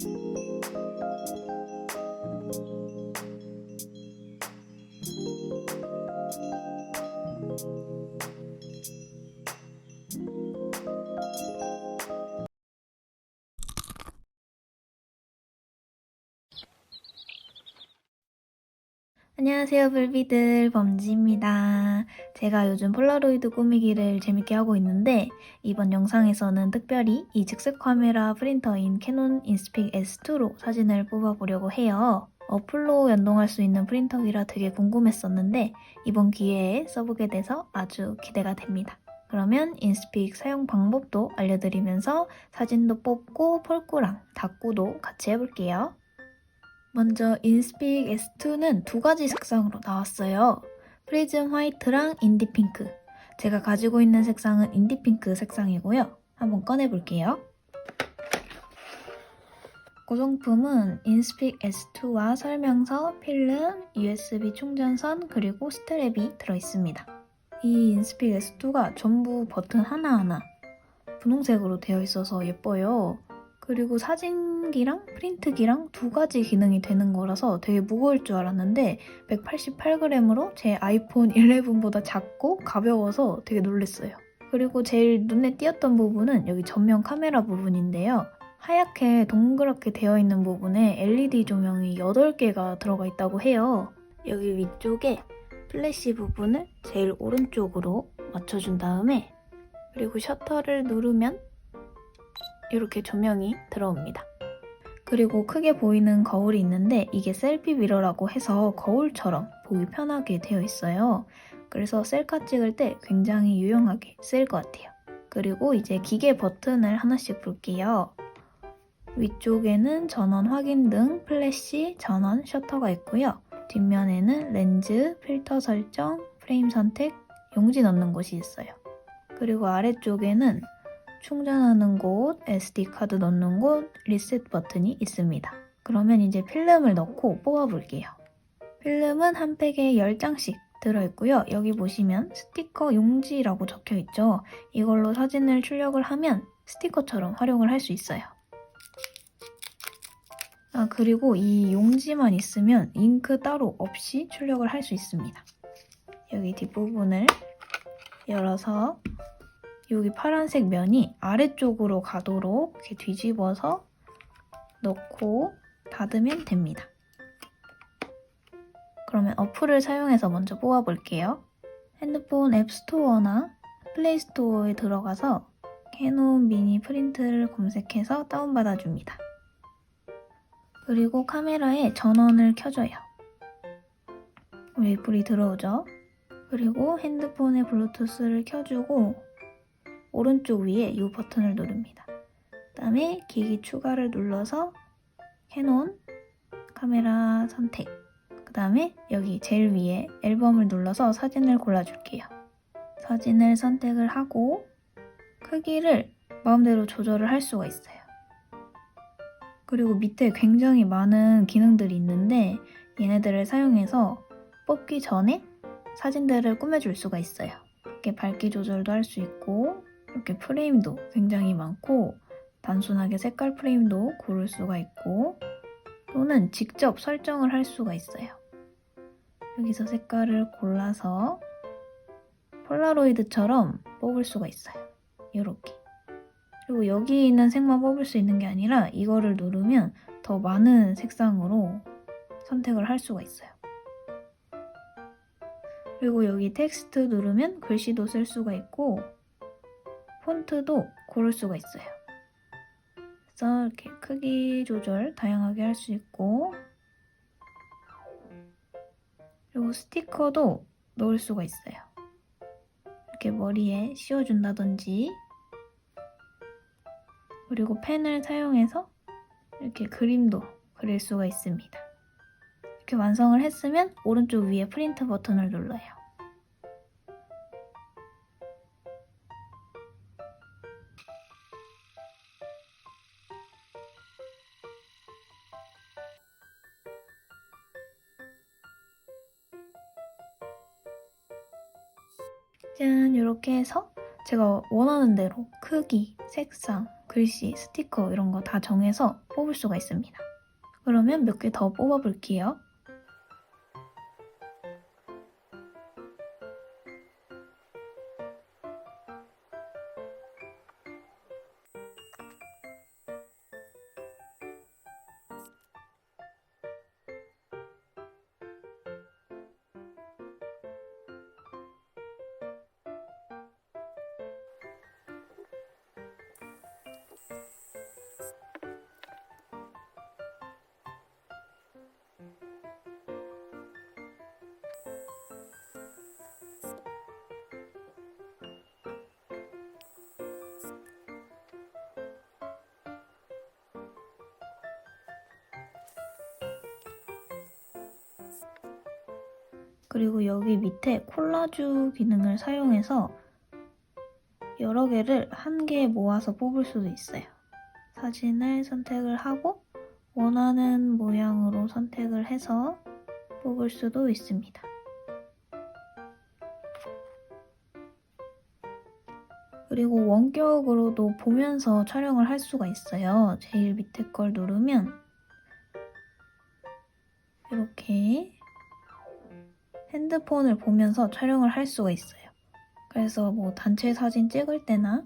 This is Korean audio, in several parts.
thank you 안녕하세요, 불비들. 범지입니다. 제가 요즘 폴라로이드 꾸미기를 재밌게 하고 있는데, 이번 영상에서는 특별히 이 즉석 카메라 프린터인 캐논 인스픽 S2로 사진을 뽑아보려고 해요. 어플로 연동할 수 있는 프린터기라 되게 궁금했었는데, 이번 기회에 써보게 돼서 아주 기대가 됩니다. 그러면 인스픽 사용 방법도 알려드리면서 사진도 뽑고 폴꾸랑 닦고도 같이 해볼게요. 먼저 인스픽 S2는 두 가지 색상으로 나왔어요. 프리즘 화이트랑 인디 핑크. 제가 가지고 있는 색상은 인디 핑크 색상이고요. 한번 꺼내볼게요. 구성품은 인스픽 S2와 설명서, 필름, USB 충전선, 그리고 스트랩이 들어있습니다. 이 인스픽 S2가 전부 버튼 하나하나 분홍색으로 되어 있어서 예뻐요. 그리고 사진기랑 프린트기랑 두 가지 기능이 되는 거라서 되게 무거울 줄 알았는데 188g으로 제 아이폰 11보다 작고 가벼워서 되게 놀랐어요. 그리고 제일 눈에 띄었던 부분은 여기 전면 카메라 부분인데요. 하얗게 동그랗게 되어 있는 부분에 LED 조명이 8개가 들어가 있다고 해요. 여기 위쪽에 플래시 부분을 제일 오른쪽으로 맞춰준 다음에 그리고 셔터를 누르면 이렇게 조명이 들어옵니다. 그리고 크게 보이는 거울이 있는데 이게 셀피 미러라고 해서 거울처럼 보기 편하게 되어 있어요. 그래서 셀카 찍을 때 굉장히 유용하게 쓰일 것 같아요. 그리고 이제 기계 버튼을 하나씩 볼게요. 위쪽에는 전원 확인 등 플래시, 전원, 셔터가 있고요. 뒷면에는 렌즈, 필터 설정, 프레임 선택, 용지 넣는 곳이 있어요. 그리고 아래쪽에는 충전하는 곳, SD카드 넣는 곳, 리셋 버튼이 있습니다. 그러면 이제 필름을 넣고 뽑아볼게요. 필름은 한 팩에 10장씩 들어있고요. 여기 보시면 스티커 용지라고 적혀있죠. 이걸로 사진을 출력을 하면 스티커처럼 활용을 할 수 있어요. 아, 그리고 이 용지만 있으면 잉크 따로 없이 출력을 할 수 있습니다. 여기 뒷부분을 열어서 여기 파란색 면이 아래쪽으로 가도록 이렇게 뒤집어서 넣고 닫으면 됩니다. 그러면 어플을 사용해서 먼저 뽑아볼게요. 핸드폰 앱스토어나 플레이스토어에 들어가서 캐논 미니 프린트를 검색해서 다운받아줍니다. 그리고 카메라에 전원을 켜줘요. 불이 들어오죠? 그리고 핸드폰에 블루투스를 켜주고 오른쪽 위에 이 버튼을 누릅니다. 그 다음에 기기 추가를 눌러서 캐논 카메라 선택. 그 다음에 여기 제일 위에 앨범을 눌러서 사진을 골라줄게요. 사진을 선택을 하고 크기를 마음대로 조절을 할 수가 있어요. 그리고 밑에 굉장히 많은 기능들이 있는데 얘네들을 사용해서 뽑기 전에 사진들을 꾸며줄 수가 있어요. 이렇게 밝기 조절도 할 수 있고 이렇게 프레임도 굉장히 많고 단순하게 색깔 프레임도 고를 수가 있고 또는 직접 설정을 할 수가 있어요. 여기서 색깔을 골라서 폴라로이드처럼 뽑을 수가 있어요. 이렇게. 그리고 여기 있는 색만 뽑을 수 있는 게 아니라 이거를 누르면 더 많은 색상으로 선택을 할 수가 있어요. 그리고 여기 텍스트 누르면 글씨도 쓸 수가 있고 폰트도 고를 수가 있어요. 그래서 이렇게 크기 조절 다양하게 할 수 있고 그리고 스티커도 넣을 수가 있어요. 이렇게 머리에 씌워준다든지 그리고 펜을 사용해서 이렇게 그림도 그릴 수가 있습니다. 이렇게 완성을 했으면 오른쪽 위에 프린트 버튼을 눌러요. 짠 이렇게 해서 제가 원하는 대로 크기, 색상, 글씨, 스티커 이런 거 다 정해서 뽑을 수가 있습니다. 그러면 몇 개 더 뽑아볼게요. 그리고 여기 밑에 콜라주 기능을 사용해서 여러 개를 한 개에 모아서 뽑을 수도 있어요. 사진을 선택을 하고 원하는 모양으로 선택을 해서 뽑을 수도 있습니다. 그리고 원격으로도 보면서 촬영을 할 수가 있어요. 제일 밑에 걸 누르면 이렇게 핸드폰을 보면서 촬영을 할 수가 있어요. 그래서 뭐 단체 사진 찍을 때나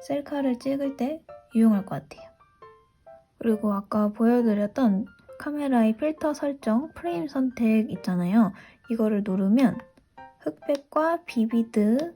셀카를 찍을 때 유용할 것 같아요. 그리고 아까 보여드렸던 카메라의 필터 설정, 프레임 선택 있잖아요. 이거를 누르면 흑백과 비비드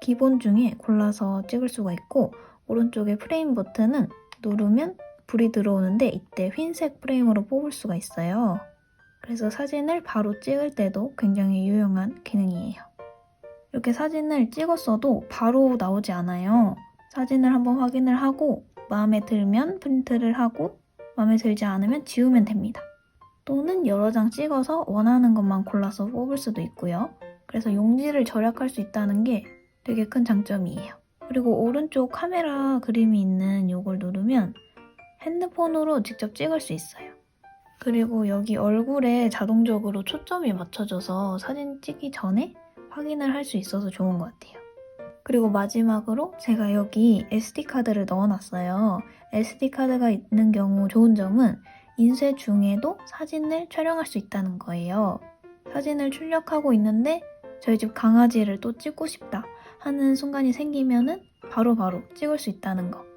기본 중에 골라서 찍을 수가 있고 오른쪽에 프레임 버튼은 누르면 불이 들어오는데 이때 흰색 프레임으로 뽑을 수가 있어요. 그래서 사진을 바로 찍을 때도 굉장히 유용한 기능이에요. 이렇게 사진을 찍었어도 바로 나오지 않아요. 사진을 한번 확인을 하고 마음에 들면 프린트를 하고 마음에 들지 않으면 지우면 됩니다. 또는 여러 장 찍어서 원하는 것만 골라서 뽑을 수도 있고요. 그래서 용지를 절약할 수 있다는 게 되게 큰 장점이에요. 그리고 오른쪽 카메라 그림이 있는 이걸 누르면 핸드폰으로 직접 찍을 수 있어요. 그리고 여기 얼굴에 자동적으로 초점이 맞춰져서 사진 찍기 전에 확인을 할 수 있어서 좋은 것 같아요. 그리고 마지막으로 제가 여기 SD카드를 넣어놨어요. SD카드가 있는 경우 좋은 점은 인쇄 중에도 사진을 촬영할 수 있다는 거예요. 사진을 출력하고 있는데 저희 집 강아지를 또 찍고 싶다 하는 순간이 생기면은 바로바로 찍을 수 있다는 거.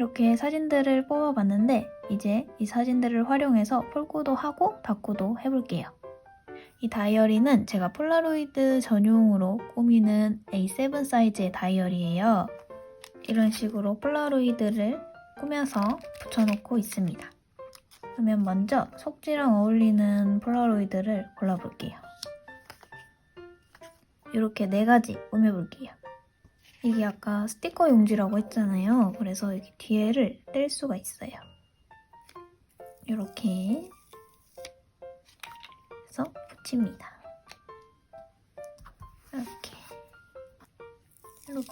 이렇게 사진들을 뽑아봤는데 이제 이 사진들을 활용해서 폴고도 하고 닫고도 해볼게요. 이 다이어리는 제가 폴라로이드 전용으로 꾸미는 A7 사이즈의 다이어리예요. 이런 식으로 폴라로이드를 꾸며서 붙여놓고 있습니다. 그러면 먼저 속지랑 어울리는 폴라로이드를 골라볼게요. 이렇게 네 가지 꾸며볼게요. 이게 아까 스티커 용지라고 했잖아요. 그래서 여기 뒤에를 뗄 수가 있어요. 이렇게 해서 붙입니다. 이렇게 이렇게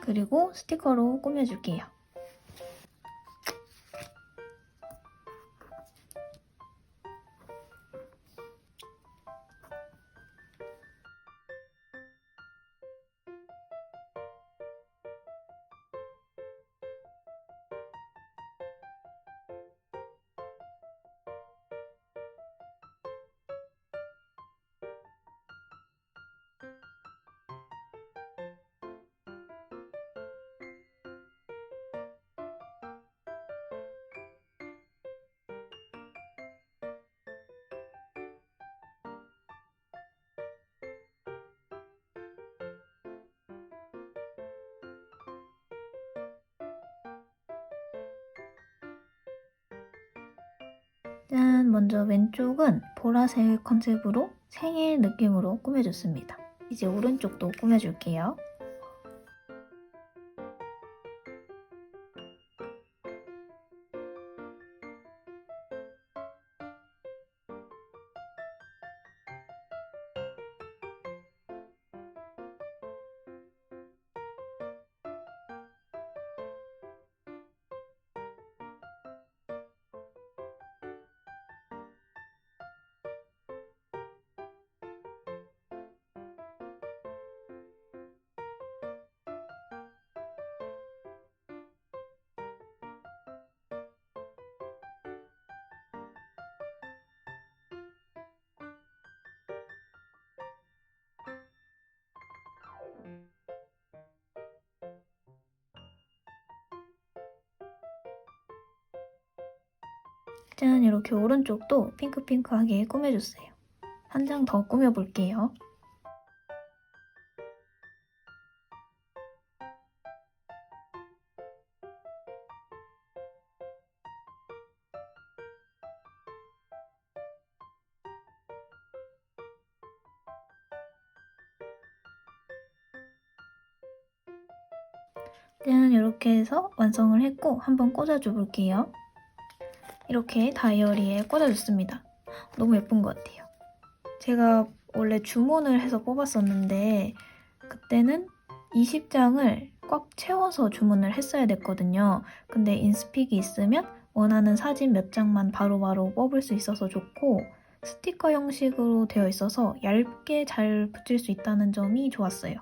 그리고 스티커로 꾸며줄게요. 짠! 먼저 왼쪽은 보라색 컨셉으로 생일 느낌으로 꾸며줬습니다. 이제 오른쪽도 꾸며줄게요. 짠 이렇게 오른쪽도 핑크핑크하게 꾸며줬어요. 한 장 더 꾸며볼게요. 짠 이렇게 해서 완성을 했고 한번 꽂아줘 볼게요. 이렇게 다이어리에 꽂아줬습니다. 너무 예쁜 것 같아요. 제가 원래 주문을 해서 뽑았었는데 그때는 20장을 꽉 채워서 주문을 했어야 됐거든요. 근데 인스픽이 있으면 원하는 사진 몇 장만 바로바로 뽑을 수 있어서 좋고 스티커 형식으로 되어 있어서 얇게 잘 붙일 수 있다는 점이 좋았어요.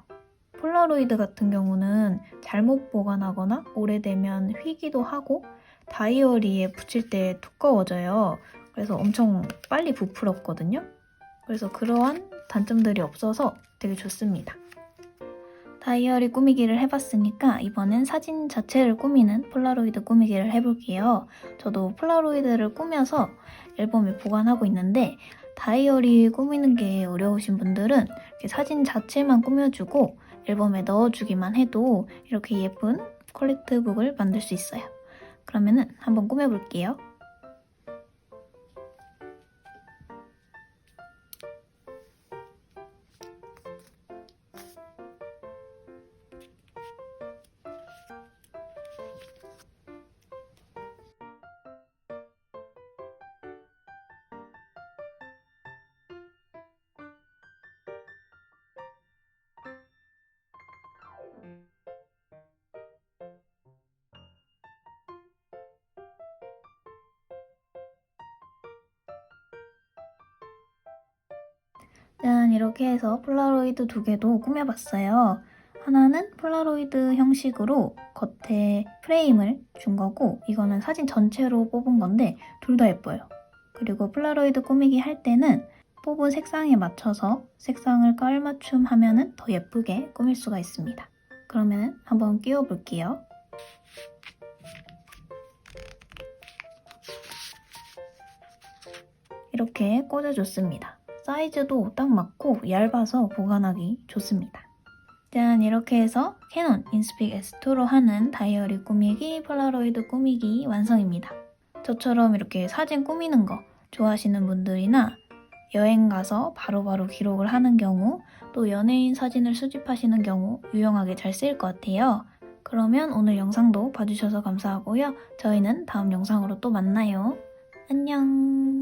폴라로이드 같은 경우는 잘못 보관하거나 오래되면 휘기도 하고 다이어리에 붙일 때 두꺼워져요. 그래서 엄청 빨리 부풀었거든요. 그래서 그러한 단점들이 없어서 되게 좋습니다. 다이어리 꾸미기를 해봤으니까 이번엔 사진 자체를 꾸미는 폴라로이드 꾸미기를 해볼게요. 저도 폴라로이드를 꾸며서 앨범에 보관하고 있는데 다이어리 꾸미는 게 어려우신 분들은 사진 자체만 꾸며주고 앨범에 넣어주기만 해도 이렇게 예쁜 퀄리트북을 만들 수 있어요. 그러면은 한번 꾸며볼게요. 짠 이렇게 해서 폴라로이드 두 개도 꾸며봤어요. 하나는 폴라로이드 형식으로 겉에 프레임을 준 거고 이거는 사진 전체로 뽑은 건데 둘 다 예뻐요. 그리고 폴라로이드 꾸미기 할 때는 뽑은 색상에 맞춰서 색상을 깔맞춤 하면은 더 예쁘게 꾸밀 수가 있습니다. 그러면 한번 끼워 볼게요. 이렇게 꽂아줬습니다. 사이즈도 딱 맞고 얇아서 보관하기 좋습니다. 짠 이렇게 해서 캐논 인스픽 S2로 하는 다이어리 꾸미기, 폴라로이드 꾸미기 완성입니다. 저처럼 이렇게 사진 꾸미는 거 좋아하시는 분들이나 여행 가서 바로바로 기록을 하는 경우 또 연예인 사진을 수집하시는 경우 유용하게 잘 쓰일 것 같아요. 그러면 오늘 영상도 봐주셔서 감사하고요. 저희는 다음 영상으로 또 만나요. 안녕